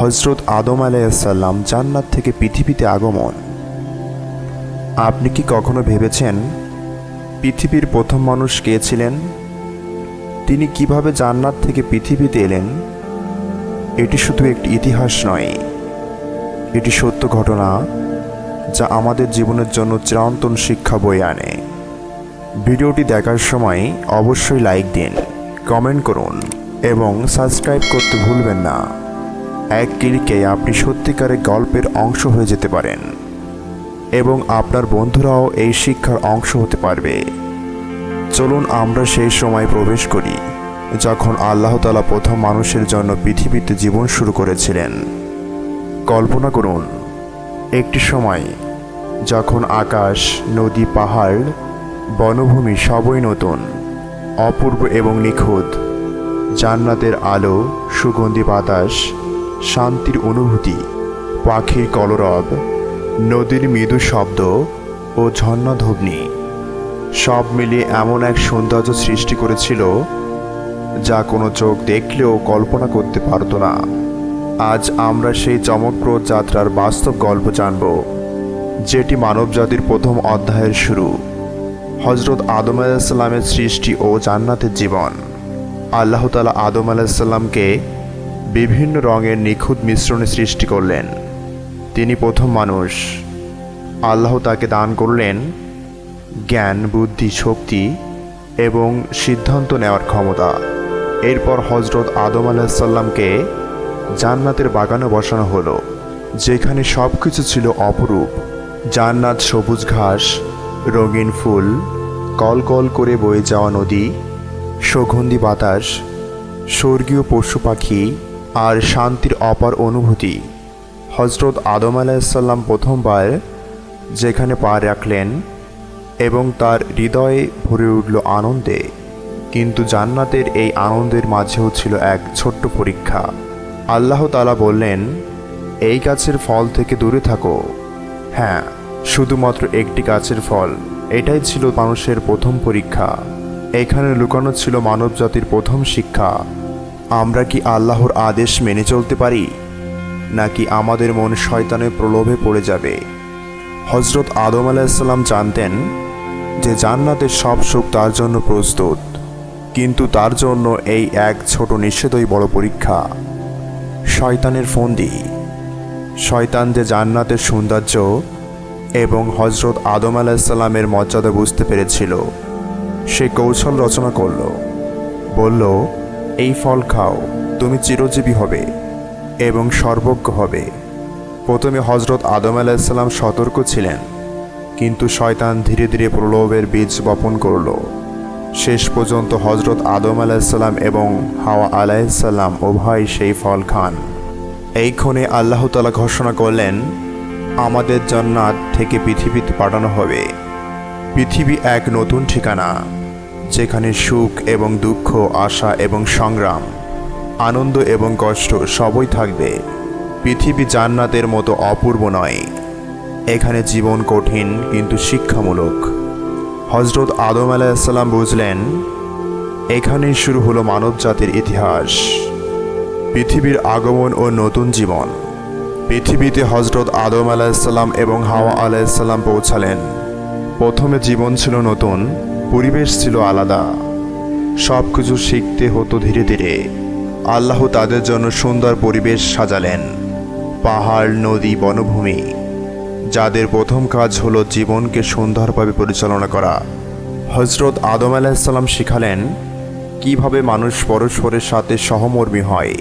হজরত আদম আলাইসাল্লাম জান্নাত থেকে পৃথিবীতে আগমন। আপনি কি কখনো ভেবেছেন পৃথিবীর প্রথম মানুষ কে ছিলেন? তিনি কীভাবে জান্নাত থেকে পৃথিবীতে এলেন? এটি শুধু একটি ইতিহাস নয়। এটি সত্য ঘটনা যা আমাদের জীবনের জন্য চিরন্তন শিক্ষা বয়ে আনে। ভিডিওটি দেখার সময় অবশ্যই লাইক দিন, কমেন্ট করুন এবং সাবস্ক্রাইব করতে ভুলবেন না। এক ক্লিকে আপনি সত্যিকারের গল্পের অংশ হয়ে যেতে পারেন এবং আপনার বন্ধুরাও এই শিক্ষার অংশ হতে পারবে। চলুন আমরা সেই সময় প্রবেশ করি, যখন আল্লাহ তালা প্রথম মানুষের জন্য পৃথিবীতে জীবন শুরু করেছিলেন। কল্পনা করুন, একটি সময় যখন আকাশ, নদী, পাহাড়, বনভূমি সবই নতুন, অপূর্ব এবং নিখুঁত, জান্নাতের আলো, সুগন্ধি বাতাস শান্তির অনুভূতি। পাখির কলরব, নদীর মৃদু শব্দ ও ঝর্ণাধ্বনি সব মিলিয়ে এমন এক সৌন্দর্য সৃষ্টি করেছিল যা কোনো চোখ দেখলেও কল্পনা করতে পারতো না। আজ আমরা সেই চমকপ্রদ যাত্রার বাস্তব গল্প জানব, যেটি মানবজাতির প্রথম অধ্যায়ের শুরু। হজরত আদম আলাইসাল্লামের সৃষ্টি ও জান্নাতের জীবন। আল্লাহ তালা আদম আলাইসাল্লামকে বিভিন্ন রঙের নিখুঁত মিশ্রণে সৃষ্টি করলেন। তিনি প্রথম মানুষ। আল্লাহ তাকে দান করলেন জ্ঞান, বুদ্ধি, শক্তি এবং সিদ্ধান্ত নেওয়ার ক্ষমতা। এরপর হজরত আদম আলাহিসাল্লামকে জান্নাতের বাগানে বসানো হলো, যেখানে সব কিছু ছিল অপরূপ। জান্নাত সবুজ ঘাস, রঙিন ফুল কল কল করে বয়ে যাওয়া নদী, সুগন্ধি বাতাস, স্বর্গীয় পশু পাখি আর শান্তির অপার অনুভূতি। হজরত আদম আলাহিসাল্লাম প্রথমবার যেখানে পা রাখলেন এবং তার হৃদয়ে ভরে উঠল আনন্দে। কিন্তু জান্নাতের এই আনন্দের মাঝেও ছিল এক ছোট্ট পরীক্ষা। আল্লাহ তালা বললেন, এই গাছের ফল থেকে দূরে থাকো। হ্যাঁ শুধুমাত্র একটি গাছের ফল। এটাই ছিল মানুষের প্রথম পরীক্ষা। এখানে লুকানো ছিল মানবজাতির প্রথম শিক্ষা। আমরা কি আল্লাহর আদেশ মেনে চলতে পারি? নাকি আমাদের মন শয়তানের প্রলোভে পড়ে যাবে? হজরত আদম আলাইসাল্লাম জানতেন যে জান্নাতের সব সুখ তার জন্য প্রস্তুত, কিন্তু তার জন্য এই এক ছোট নিষেধই বড় পরীক্ষা। শয়তানের ফন্দি। শয়তান যে জান্নাতের সৌন্দর্য এবং হজরত আদম আলাইসাল্লামের মর্যাদা বুঝতে পেরেছিল, সে কৌশল রচনা করল। বলল এই ফল খাও, তুমি চিরজীবী হবে এবং সর্বজ্ঞ হবে। প্রথমে হজরত আদম আলাইসাল্লাম সতর্ক ছিলেন, কিন্তু শয়তান ধীরে ধীরে প্রলোভের বীজ বপন করল। শেষ পর্যন্ত হজরত আদম আলাইসাল্লাম এবং হাওয়া আলাইসাল্লাম উভয় সেই ফল খান। এই ক্ষণে আল্লাহ তালা ঘোষণা করলেন, আমাদের জান্নাত থেকে পৃথিবীতে পাঠানো হবে। পৃথিবী এক নতুন ঠিকানা। যেখানে সুখ এবং দুঃখ, আশা এবং সংগ্রাম। আনন্দ এবং কষ্ট সবই থাকবে। পৃথিবী জান্নাতের মতো অপূর্ব নয়। এখানে জীবন কঠিন, কিন্তু শিক্ষামূলক। হজরত আদম আলাইসাল্লাম বুঝলেন এখানেই শুরু হলো মানব জাতির ইতিহাস। পৃথিবীর আগমন ও নতুন জীবন। পৃথিবীতে হজরত আদম আলাইসাল্লাম এবং হাওয়া আলাইসাল্লাম পৌঁছালেন। প্রথমে জীবন ছিল নতুন পরিবেশ ছিল আলাদা। সব কিছু শিখতে হতো ধীরে ধীরে। আল্লাহ তাদের জন্য সুন্দর পরিবেশ সাজালেন। পাহাড়, নদী, বনভূমি, যাদের প্রথম কাজ হলো জীবনকে সুন্দরভাবে পরিচালনা করা। হজরত আদম আলাহিসাল্লাম শিখালেন কীভাবে মানুষ পরস্পরের সাথে সহমর্মী হয়,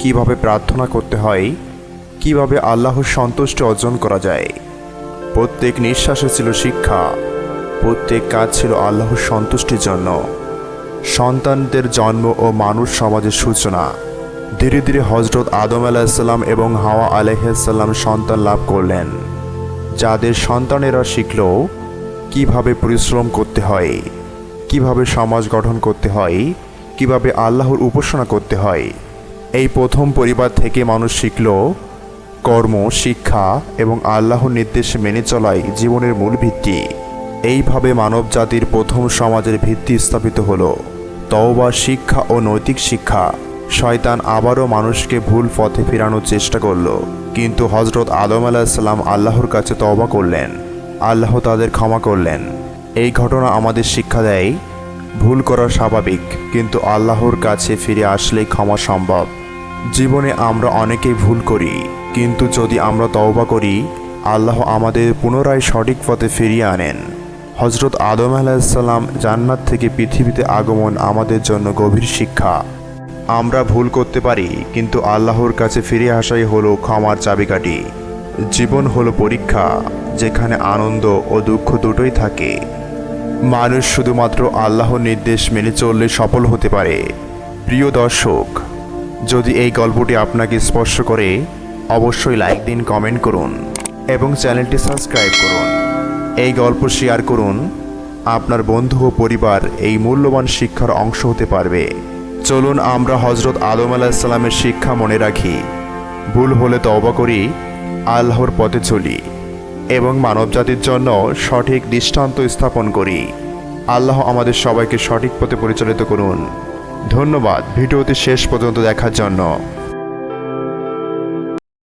কীভাবে প্রার্থনা করতে হয়, কীভাবে আল্লাহর সন্তুষ্টি অর্জন করা যায়। প্রত্যেক নিঃশ্বাসে ছিল শিক্ষা। প্রত্যেক কাজ ছিল আল্লাহর সন্তুষ্টির জন্য। সন্তানদের জন্ম ও মানুষ সমাজের সূচনা। ধীরে ধীরে হজরত আদম আলাহিসাল্লাম এবং হাওয়া আলহাম সন্তান লাভ করলেন। যাদের সন্তানেরা শিখল কীভাবে পরিশ্রম করতে হয়, কীভাবে সমাজ গঠন করতে হয়, কীভাবে আল্লাহর উপাসনা করতে হয়, এই প্রথম পরিবার থেকে মানুষ শিখল কর্ম, শিক্ষা এবং আল্লাহর নির্দেশে মেনে চলাই জীবনের মূল ভিত্তি। এইভাবে মানব জাতির প্রথম সমাজের ভিত্তি স্থাপিত হলো। তওবা শিক্ষা ও নৈতিক শিক্ষা। শয়তান আবারও মানুষকে ভুল পথে ফেরানোর চেষ্টা করল। কিন্তু হজরত আদম আলাহিসাল্লাম আল্লাহর কাছে তওবা করলেন। আল্লাহ তাদের ক্ষমা করলেন। এই ঘটনা আমাদের শিক্ষা দেয়, ভুল করা স্বাভাবিক, কিন্তু আল্লাহর কাছে ফিরে আসলেই ক্ষমা সম্ভব। জীবনে আমরা অনেকেই ভুল করি, কিন্তু যদি আমরা তওবা করি, আল্লাহ আমাদের পুনরায় সঠিক পথে ফিরিয়ে আনেন। হজরত আদম আলাহিসাল্লাম জান্নাত থেকে পৃথিবীতে আগমন আমাদের জন্য গভীর শিক্ষা। আমরা ভুল করতে পারি, কিন্তু আল্লাহর কাছে ফিরে আসাই হলো ক্ষমার চাবিকাঠি। জীবন হলো পরীক্ষা, যেখানে আনন্দ ও দুঃখ দুটোই থাকে। মানুষ শুধুমাত্র আল্লাহর নির্দেশ মেনে চললে সফল হতে পারে। প্রিয় দর্শক, যদি এই গল্পটি আপনাকে স্পর্শ করে, অবশ্যই লাইক দিন, কমেন্ট করুন এবং চ্যানেলটি সাবস্ক্রাইব করুন। এই গল্প শেয়ার করুন। আপনার বন্ধু ও পরিবার এই মূল্যবান শিক্ষার অংশ হতে পারবে। চলুন আমরা হজরত আদম আলাহিসাল্লামের শিক্ষা মনে রাখি। ভুল হলে তওবা করি, আল্লাহর পথে চলি এবং মানবজাতির জন্য সঠিক দৃষ্টান্ত স্থাপন করি। আল্লাহ আমাদের সবাইকে সঠিক পথে পরিচালিত করুন। ধন্যবাদ, ভিডিওটি শেষ পর্যন্ত দেখার জন্য।